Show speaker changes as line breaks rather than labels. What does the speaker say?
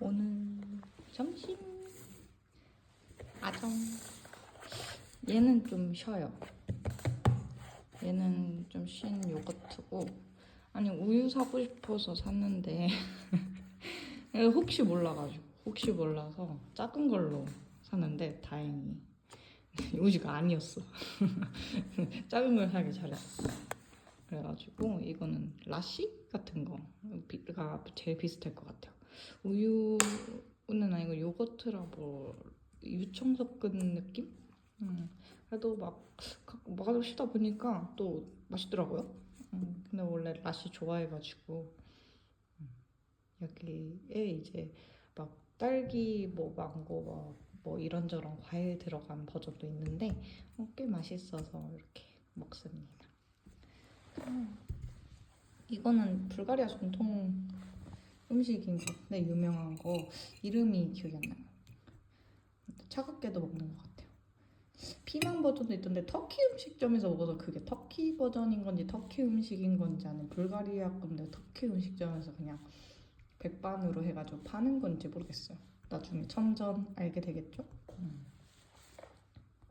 오늘 점심? 아정. 얘는 좀 쉬어요. 얘는 좀 쉰 요거트고. 아니 우유 사고 싶어서 샀는데. 혹시 몰라가지고. 혹시 몰라서 작은 걸로 샀는데 다행히. 우유가 아니었어. 작은 걸 사길 잘했어 그래가지고 이거는 라시 같은 거가 제일 비슷할 것 같아요 우유는 아니고 요거트라고 유청 섞은 느낌? 음, 그래도 막 마시다 보니까 또 맛있더라고요. 음, 근데 원래 라시 좋아해가지고 음, 여기에 이제 막 딸기 뭐 망고 뭐, 뭐 이런저런 과일 들어간 버전도 있는데 어, 꽤 맛있어서 이렇게 먹습니다. 음, 이거는 불가리아 전통 음식인 건데 유명한 거 이름이 기억이 안 나요. 차갑게도 먹는 것 같아요. 피망 버전도 있던데 터키 음식점에서 먹어서 그게 터키 버전인 건지 터키 음식인 건지 아니면 불가리아 건데 터키 음식점에서 그냥 백반으로 해가지고 파는 건지 모르겠어요. 나중에 점점 알게 되겠죠? 음.